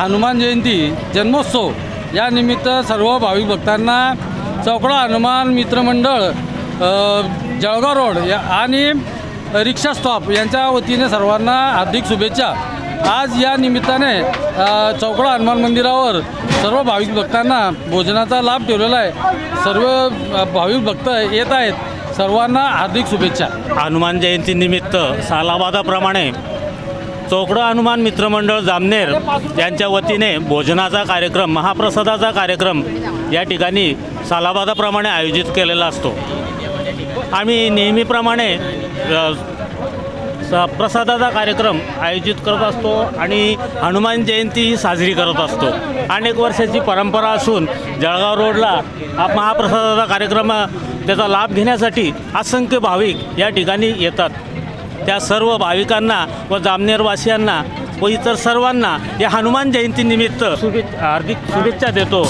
हनुमान जयंती जन्मोत्सव या निमित्त सर्व भाविक भक्तांना चौकडा हनुमान मित्रमंडळ जळगाव रोड या आणि रिक्षा स्टॉप यांच्या वतीने सर्वांना हार्दिक शुभेच्छा. आज या निमित्ताने चौकडा हनुमान मंदिरावर सर्व भाविक भक्तांना भोजनाचा लाभ ठेवलेला आहे. सर्व भाविक भक्त येत आहेत. सर्वांना हार्दिक शुभेच्छा. हनुमान जयंतीनिमित्त सालाबादाप्रमाणे चोकडं हनुमान मित्रमंडळ जामनेर यांच्या वतीने भोजनाचा कार्यक्रम महाप्रसादाचा कार्यक्रम या ठिकाणी सालाबादाप्रमाणे आयोजित केलेला असतो. आम्ही नेहमीप्रमाणे प्रसादाचा कार्यक्रम आयोजित करत असतो आणि हनुमान जयंती ही साजरी करत असतो. अनेक वर्षाची परंपरा असून जळगाव रोडला हा महाप्रसादाचा कार्यक्रम त्याचा लाभ घेण्यासाठी असंख्य भाविक या ठिकाणी येतात. त्या सर्व भाविकांना व जामनेरवासियांना व इतर सर्वांना या हनुमान जयंतीनिमित्त शुभे हार्दिक शुभेच्छा देतो.